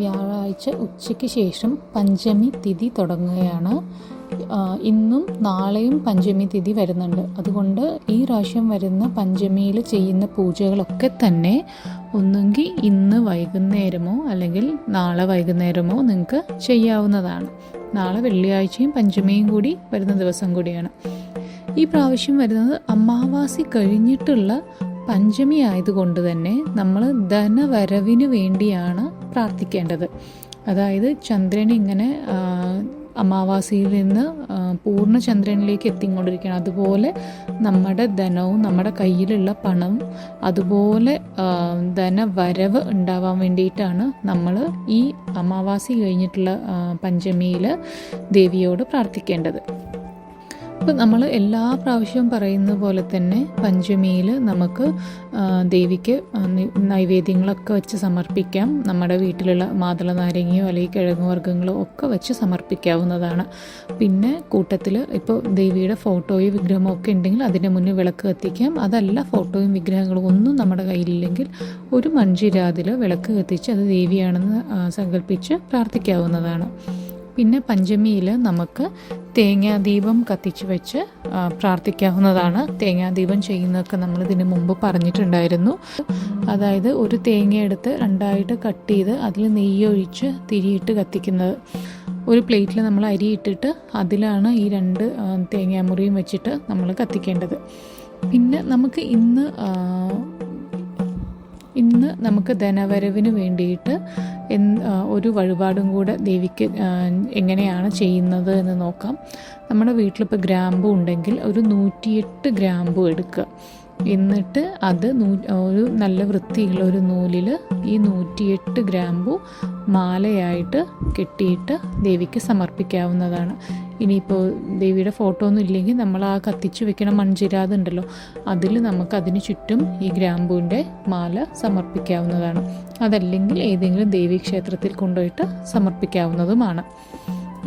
വ്യാഴാഴ്ച ഉച്ചയ്ക്ക് ശേഷം പഞ്ചമി തിഥി തുടങ്ങുകയാണ്. ഇന്നും നാളെയും പഞ്ചമി തിഥി വരുന്നുണ്ട്. അതുകൊണ്ട് ഈ പ്രാവശ്യം വരുന്ന പഞ്ചമിയിൽ ചെയ്യുന്ന പൂജകളൊക്കെ തന്നെ ഒന്നുകിൽ ഇന്ന് വൈകുന്നേരമോ അല്ലെങ്കിൽ നാളെ വൈകുന്നേരമോ നിങ്ങൾക്ക് ചെയ്യാവുന്നതാണ്. നാളെ വെള്ളിയാഴ്ചയും പഞ്ചമിയും കൂടി വരുന്ന ദിവസം കൂടിയാണ്. ഈ പ്രാവശ്യം വരുന്നത് അമാവാസി കഴിഞ്ഞിട്ടുള്ള പഞ്ചമി ആയതുകൊണ്ട് തന്നെ നമ്മൾ ധനവരവിന് വേണ്ടിയാണ് പ്രാർത്ഥിക്കേണ്ടത്. അതായത് ചന്ദ്രൻ ഇങ്ങനെ അമാവാസിയിൽ നിന്ന് പൂർണ ചന്ദ്രനിലേക്ക് എത്തിക്കൊണ്ടിരിക്കുകയാണ്. അതുപോലെ നമ്മുടെ ധനവും നമ്മുടെ കയ്യിലുള്ള പണവും അതുപോലെ ധനവരവ് ഉണ്ടാവാൻ വേണ്ടിയിട്ടാണ് നമ്മൾ ഈ അമാവാസി കഴിഞ്ഞിട്ടുള്ള പഞ്ചമിയിൽ ദേവിയോട് പ്രാർത്ഥിക്കേണ്ടത്. അപ്പോൾ നമ്മൾ എല്ലാ പ്രാവശ്യവും പറയുന്ന പോലെ തന്നെ പഞ്ചമിയിൽ നമുക്ക് ദേവിക്ക് നൈവേദ്യങ്ങളൊക്കെ വെച്ച് സമർപ്പിക്കാം. നമ്മുടെ വീട്ടിലുള്ള മാതള നാരങ്ങയോ അല്ലെങ്കിൽ കിഴങ്ങ് വർഗങ്ങളോ ഒക്കെ വെച്ച് സമർപ്പിക്കാവുന്നതാണ്. പിന്നെ കൂട്ടത്തിൽ ഇപ്പോൾ ദേവിയുടെ ഫോട്ടോയും വിഗ്രഹമോ ഒക്കെ ഉണ്ടെങ്കിൽ അതിന്റെ മുന്നിൽ വിളക്ക് കത്തിക്കാം. അതല്ല ഫോട്ടോയും വിഗ്രഹങ്ങളും ഒന്നും നമ്മുടെ കയ്യിലില്ലെങ്കിൽ ഒരു മൺചിരാതിൽ വിളക്ക് കത്തിച്ച് അത് ദേവിയാണെന്ന് സങ്കല്പിച്ച് പ്രാർത്ഥിക്കാവുന്നതാണ്. പിന്നെ പഞ്ചമിയിൽ നമുക്ക് തേങ്ങാദീപം കത്തിച്ചു വെച്ച് പ്രാർത്ഥിക്കാവുന്നതാണ്. തേങ്ങാദീപം ചെയ്യുന്നതൊക്കെ നമ്മൾ ഇതിനു മുമ്പ് പറഞ്ഞിട്ടുണ്ടായിരുന്നു. അതായത് ഒരു തേങ്ങ എടുത്ത് രണ്ടായിട്ട് കട്ട് ചെയ്ത് അതിൽ നെയ്യൊഴിച്ച് തിരിയിട്ട് കത്തിക്കുന്നത്. ഒരു പ്ലേറ്റിൽ നമ്മൾ അരി ഇട്ടിട്ട് അതിലാണ് ഈ രണ്ട് തേങ്ങാമുറിയും വെച്ചിട്ട് നമ്മൾ കത്തിക്കേണ്ടത്. പിന്നെ നമുക്ക് ഇന്ന് ഇന്ന് നമുക്ക് ധനവരവിന് വേണ്ടിയിട്ട് ഒരു വഴിപാടും കൂടെ ദേവിക്ക് എങ്ങനെയാണ് ചെയ്യുന്നത് എന്ന് നോക്കാം. നമ്മുടെ വീട്ടിലിപ്പോൾ ഗ്രാമ്പു ഉണ്ടെങ്കിൽ ഒരു നൂറ്റിയെട്ട് ഗ്രാമ്പു എടുക്കുക. എന്നിട്ട് അത് നൂ ഒരു നല്ല വൃത്തിയുള്ള ഒരു നൂലിൽ ഈ നൂറ്റിയെട്ട് ഗ്രാമ്പു മാലയായിട്ട് കെട്ടിയിട്ട് ദേവിക്ക് സമർപ്പിക്കാവുന്നതാണ്. ഇനിയിപ്പോൾ ദേവിയുടെ ഫോട്ടോ ഒന്നും ഇല്ലെങ്കിൽ നമ്മൾ ആ കത്തിച്ച് വെക്കണ മൺചിരാത് ഉണ്ടല്ലോ അതിൽ നമുക്ക് അതിന് ചുറ്റും ഈ ഗ്രാമ്പൂവിന്റെ മാല സമർപ്പിക്കാവുന്നതാണ്. അതല്ലെങ്കിൽ ഏതെങ്കിലും ദേവീക്ഷേത്രത്തിൽ കൊണ്ടുപോയിട്ട് സമർപ്പിക്കാവുന്നതുമാണ്.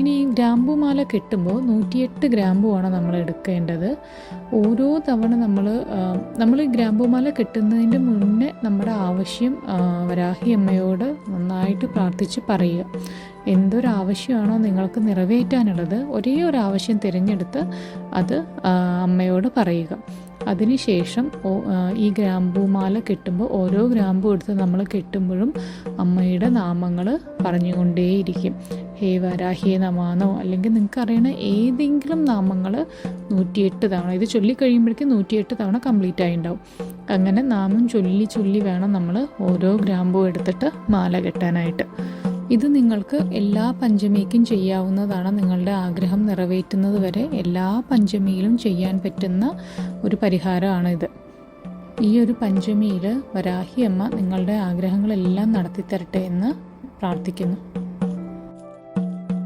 ഇനി ഈ ഗ്രാമ്പൂ മാല കെട്ടുമ്പോൾ നൂറ്റിയെട്ട് ഗ്രാമ്പുവാണ് നമ്മൾ എടുക്കേണ്ടത്. ഓരോ തവണ നമ്മൾ നമ്മൾ ഈ ഗ്രാമ്പൂ മാല കെട്ടുന്നതിന്റെ മുന്നേ നമ്മുടെ ആവശ്യം വരാഹി അമ്മയോട് നന്നായിട്ട് പ്രാർത്ഥിച്ച് പറയുക. എന്തൊരു ആവശ്യമാണോ നിങ്ങൾക്ക് നിറവേറ്റാനുള്ളത് ഒരേ ഒരു ആവശ്യം തിരഞ്ഞെടുത്ത് അത് അമ്മയോട് പറയുക. അതിനുശേഷം ഈ ഗ്രാമ്പൂമാല കെട്ടുമ്പോൾ ഓരോ ഗ്രാമ്പൂ എടുത്ത് നമ്മൾ കെട്ടുമ്പോഴും അമ്മയുടെ നാമങ്ങൾ പറഞ്ഞുകൊണ്ടേയിരിക്കും. ഹേ വരാഹേ നമാനോ അല്ലെങ്കിൽ നിങ്ങൾക്ക് അറിയണ ഏതെങ്കിലും നാമങ്ങൾ നൂറ്റിയെട്ട് തവണ ഇത് ചൊല്ലിക്കഴിയുമ്പോഴേക്കും നൂറ്റിയെട്ട് തവണ കംപ്ലീറ്റ് ആയി ഉണ്ടാവും അങ്ങനെ നാമം ചൊല്ലി ചൊല്ലി വേണം നമ്മൾ ഓരോ ഗ്രാമ്പൂ എടുത്തിട്ട് മാല കെട്ടാനായിട്ട്. ഇത് നിങ്ങൾക്ക് എല്ലാ പഞ്ചമിക്കും ചെയ്യാവുന്നതാണ് നിങ്ങളുടെ ആഗ്രഹം നിറവേറ്റുന്നത് വരെ എല്ലാ പഞ്ചമിയിലും ചെയ്യാൻ പറ്റുന്ന ഒരു പരിഹാരമാണ് ഇത് ഈ ഒരു പഞ്ചമിയിൽ വരാഹി അമ്മ നിങ്ങളുടെ ആഗ്രഹങ്ങളെല്ലാം നടത്തിത്തരട്ടെ എന്ന് പ്രാർത്ഥിക്കുന്നു.